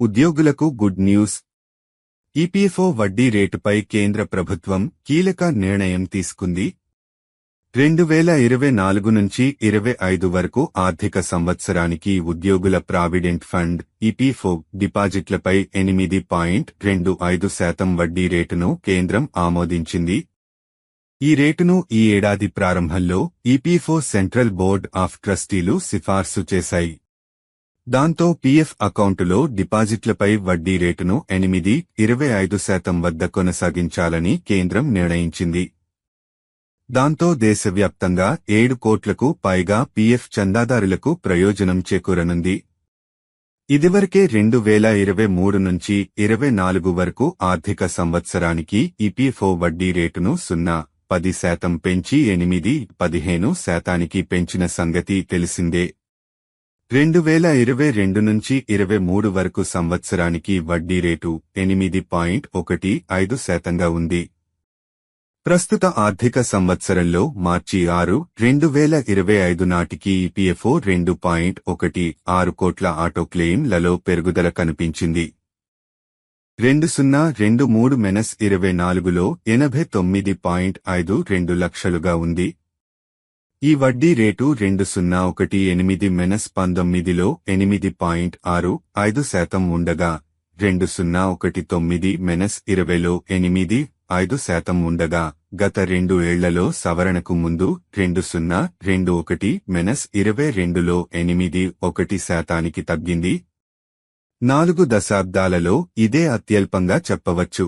ఉద్యోగులకు good news. EPFO వడ్డీ రేటుపై కేంద్ర ప్రభుత్వం కీలక నిర్ణయం తీసుకుంది. రెండు వేల ఇరవై నాలుగు నుంచి ఇరవై ఐదు వరకు ఆర్థిక సంవత్సరానికి ఉద్యోగుల ప్రావిడెంట్ ఫండ్ ఈపీఎఫ్ఓ డిపాజిట్లపై ఎనిమిది పాయింట్ రెండు ఐదు శాతం వడ్డీ రేటును కేంద్రం ఆమోదించింది. ఈ రేటును ఈ ఏడాది ప్రారంభంలో ఈపీఎఫ్ఓ సెంట్రల్ బోర్డ్ ఆఫ్ ట్రస్టీలు సిఫార్సు చేశాయి. దాంతో పీఎఫ్ అకౌంటులో డిపాజిట్లపై వడ్డీ రేటును ఎనిమిది ఇరవై ఐదు శాతం వద్ద కొనసాగించాలని కేంద్రం నిర్ణయించింది. దాంతో దేశవ్యాప్తంగా ఏడు కోట్లకు పైగా పీఎఫ్ చందాదారులకు ప్రయోజనం చేకూరనుంది. ఇదివరకే రెండు వేల ఇరవై మూడు నుంచి ఇరవై నాలుగు వరకు ఆర్థిక సంవత్సరానికి ఈపీఎఫ్ఓ వడ్డీ రేటును సున్నా పది శాతం పెంచి ఎనిమిది పదిహేను శాతానికి పెంచిన సంగతి తెలిసిందే. రెండు వేల ఇరవై రెండు నుంచి ఇరవై మూడు వరకు సంవత్సరానికి వడ్డీ రేటు ఎనిమిది పాయింట్ ఒకటి ఐదు శాతంగా ఉంది. ప్రస్తుత ఆర్థిక సంవత్సరంలో మార్చి ఆరు రెండు వేల ఇరవై ఐదు నాటికి ఈపీఎఫ్ఓ రెండు పాయింట్ ఒకటి ఆరు కోట్ల ఆటో క్లెయిమ్లలో పెరుగుదల కనిపించింది. రెండు సున్నా రెండు మూడు మెనస్ ఇరవై నాలుగులో ఎనభై తొమ్మిది పాయింట్ ఐదు రెండు లక్షలుగా ఉంది. ఈ వడ్డీ రేటు రెండు సున్నా ఒకటి ఎనిమిది మెనస్ పంతొమ్మిదిలో ఎనిమిది పాయింట్ ఆరు ఐదు శాతం ఉండగా రెండు సున్నా ఒకటి తొమ్మిది మెనస్ ఇరవైలో ఎనిమిది ఐదు శాతం ఉండగా గత రెండు ఏళ్ళలో సవరణకు ముందు రెండు సున్నా రెండు ఒకటి మెనస్ ఇరవై రెండులో ఎనిమిది ఒకటి శాతానికి తగ్గింది. నాలుగు దశాబ్దాలలో ఇదే అత్యల్పంగా చెప్పవచ్చు.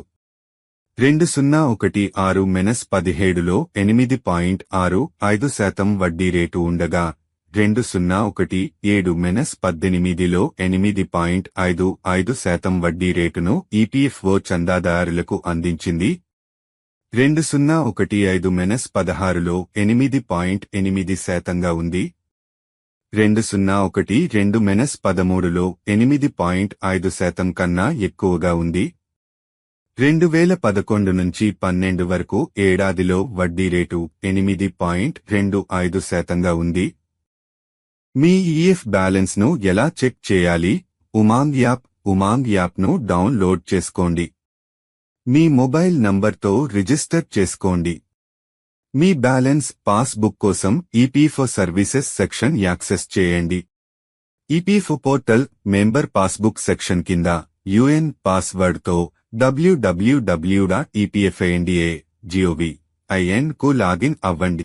రెండు సున్నా ఒకటి ఆరు మెనస్ పదిహేడులో ఎనిమిది పాయింట్ ఆరు ఐదు శాతం వడ్డీ రేటు ఉండగా రెండు సున్నా ఒకటి ఏడు మెనస్ పద్దెనిమిదిలో ఎనిమిది పాయింట్ ఐదు ఐదు శాతం వడ్డీ రేటును ఈపీఎఫ్ఓ చందాదారులకు అందించింది. రెండు సున్నా ఒకటి ఐదు మెనస్ పదహారులో ఎనిమిది పాయింట్ ఎనిమిది శాతంగా ఉంది. రెండు సున్నా ఒకటి రెండు మెనస్ పదమూడులో ఎనిమిది పాయింట్ ఐదు శాతం కన్నా ఎక్కువగా ఉంది. రెండు వేల పదకొండు నుంచి పన్నెండు వరకు ఏడాదిలో వడ్డీ రేటు ఎనిమిది పాయింట్ రెండు ఐదు శాతంగా ఉంది. మీ ఈఎఫ్ బ్యాలెన్స్ను ఎలా చెక్ చేయాలి? ఉమాంగ్ యాప్ ఉమాంగ్ యాప్ను డౌన్లోడ్ చేసుకోండి. మీ మొబైల్ నంబర్తో రిజిస్టర్ చేసుకోండి. మీ బ్యాలెన్స్ పాస్బుక్ కోసం ఈపీఎఫ్ఓ సర్వీసెస్ సెక్షన్ యాక్సెస్ చేయండి. EPFO portal member passbook section కింద యుఎన్ పాస్వర్డ్తో డబ్ల్యూడబ్ల్యూడబ్ల్యూ డాట్ ఈపీఎఫ్ఏఎన్డిఏ జిఓవి ఐఎన్కు లాగిన్ అవ్వండి.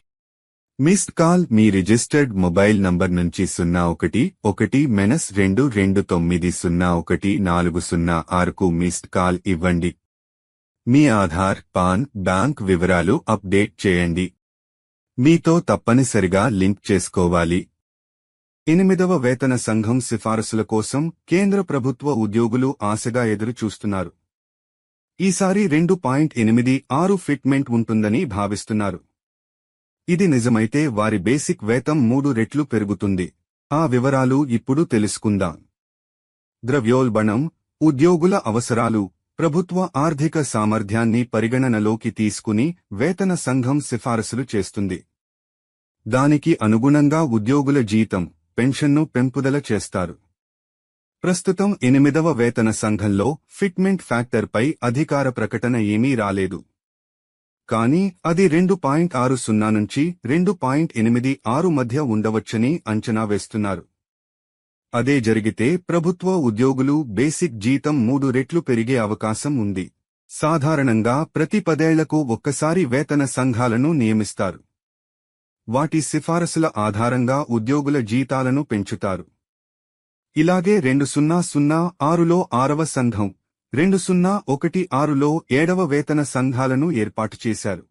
మిస్డ్ కాల్ మీ రిజిస్టర్డ్ మొబైల్ నంబర్ నుంచి సున్నా ఒకటి ఒకటి మెనస్ రెండు రెండు తొమ్మిది సున్నా ఒకటి నాలుగు సున్నా ఆరుకు మిస్డ్ కాల్ ఇవ్వండి. మీ ఆధార్ పాన్ బ్యాంక్ వివరాలు అప్డేట్ చేయండి. మీతో తప్పనిసరిగా లింక్ చేసుకోవాలి. ఎనిమిదవ వేతన సంఘం సిఫారసుల కోసం కేంద్ర ప్రభుత్వ ఉద్యోగులు ఆశగా ఎదురు చూస్తున్నారు ఈసారి రెండు పాయింట్ ఎనిమిది ఆరు ఫిట్మెంట్ ఉంటుందని భావిస్తున్నారు. ఇది నిజమైతే వారి బేసిక్ వేతం మూడు రెట్లు పెరుగుతుంది. ఆ వివరాలు ఇప్పుడు తెలుసుకుందాం. ద్రవ్యోల్బణం ఉద్యోగుల అవసరాలు ప్రభుత్వ ఆర్థిక సామర్థ్యాన్ని పరిగణనలోకి తీసుకుని వేతన సంఘం సిఫారసులు చేస్తుంది. దానికి అనుగుణంగా ఉద్యోగుల జీతం పెన్షన్ను పెంపుదల చేస్తారు. ప్రస్తుతం ఎనిమిదవ వేతన సంఘంలో ఫిట్మెంట్ ఫ్యాక్టర్పై అధికార ప్రకటన ఏమీ రాలేదు. కానీ అది రెండు పాయింట్ ఆరు సున్నా నుంచి రెండు పాయింట్ ఎనిమిది ఆరు మధ్య ఉండవచ్చని అంచనా వేస్తున్నారు. అదే జరిగితే ప్రభుత్వ ఉద్యోగులు బేసిక్ జీతం మూడు రెట్లు పెరిగే అవకాశం ఉంది. సాధారణంగా ప్రతి పదేళ్ళకు ఒక్కసారి వేతన సంఘాలను నియమిస్తారు. వాటి సిఫారసుల ఆధారంగా ఉద్యోగుల జీతాలను పెంచుతారు. ఇలాగే రెండు సున్నా సున్నా ఆరులో ఆరవ సంఘం రెండు సున్నా ఒకటి ఆరులో ఏడవ వేతన సంఘాలను ఏర్పాటు చేశారు.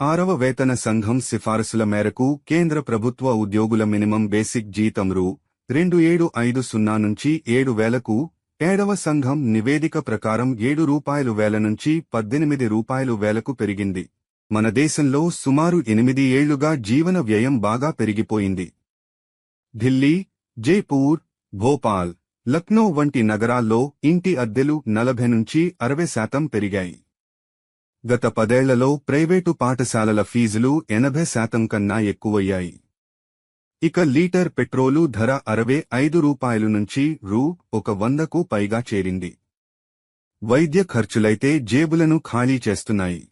ఆరవ వేతన సంఘం సిఫారసుల మేరకు కేంద్ర ప్రభుత్వ ఉద్యోగుల మినిమం బేసిక్ జీతం రూ. రెండు ఏడు ఐదు సున్నా నుంచి ఏడు వేలకు ఏడవ సంఘం నివేదిక ప్రకారం ఏడు రూపాయలు వేల నుంచి పద్దెనిమిది రూపాయలు వేలకు పెరిగింది. మన దేశంలో సుమారు ఎనిమిది ఏళ్ళుగా జీవన వ్యయం బాగా పెరిగిపోయింది. ఢిల్లీ జైపూర్ భోపాల్ లక్నో వంటి నగరాల్లో ఇంటి అద్దెలు నలభై నుంచి అరవై శాతం పెరిగాయి. గత పదేళ్ళలో ప్రైవేటు పాఠశాలల ఫీజులు ఎనభై శాతం కన్నా ఎక్కువయ్యాయి. ఇక లీటర్ పెట్రోలు ధర అరవై ఐదు రూపాయలు నుంచి రూ. ఒక వందకు పైగా చేరింది. వైద్య ఖర్చులైతే జేబులను ఖాళీ చేస్తున్నాయి.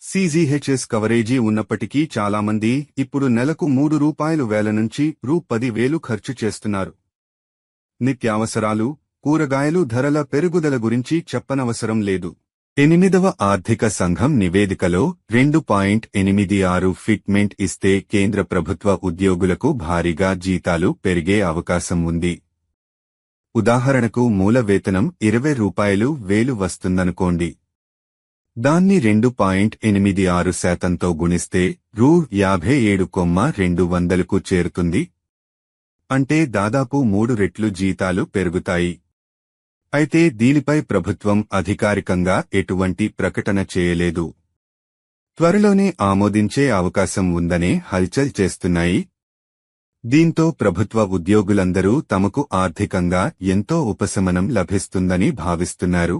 సీజీహెచ్ఎస్ కవరేజీ ఉన్నప్పటికీ చాలామంది ఇప్పుడు నెలకు మూడు రూపాయలు వేల నుంచి రూ. పది వేలు ఖర్చు చేస్తున్నారు. నిత్యావసరాలు కూరగాయలు ధరల పెరుగుదల గురించి చెప్పనవసరం లేదు. ఎనిమిదవ ఆర్థిక సంఘం నివేదికలో రెండు పాయింట్ ఎనిమిది ఆరు ఫిట్మెంట్ ఇస్తే కేంద్ర ప్రభుత్వ ఉద్యోగులకు భారీగా జీతాలు పెరిగే అవకాశం ఉంది. ఉదాహరణకు మూల వేతనం ఇరవై రూపాయలు వేలు వస్తుందనుకోండి. దాన్ని రెండు పాయింట్ ఎనిమిది ఆరు శాతంతో గుణిస్తే రూ యాభై ఏడు కొమ్మ రెండు వందలకు చేరుతుంది. అంటే దాదాపు మూడు రెట్లు జీతాలు పెరుగుతాయి. అయితే దీనిపై ప్రభుత్వం అధికారికంగా ఎటువంటి ప్రకటన చేయలేదు. త్వరలోనే ఆమోదించే అవకాశం ఉందనే హల్చల్ చేస్తున్నాయి. దీంతో ప్రభుత్వ ఉద్యోగులందరూ తమకు ఆర్థికంగా ఎంతో ఉపశమనం లభిస్తుందని భావిస్తున్నారు.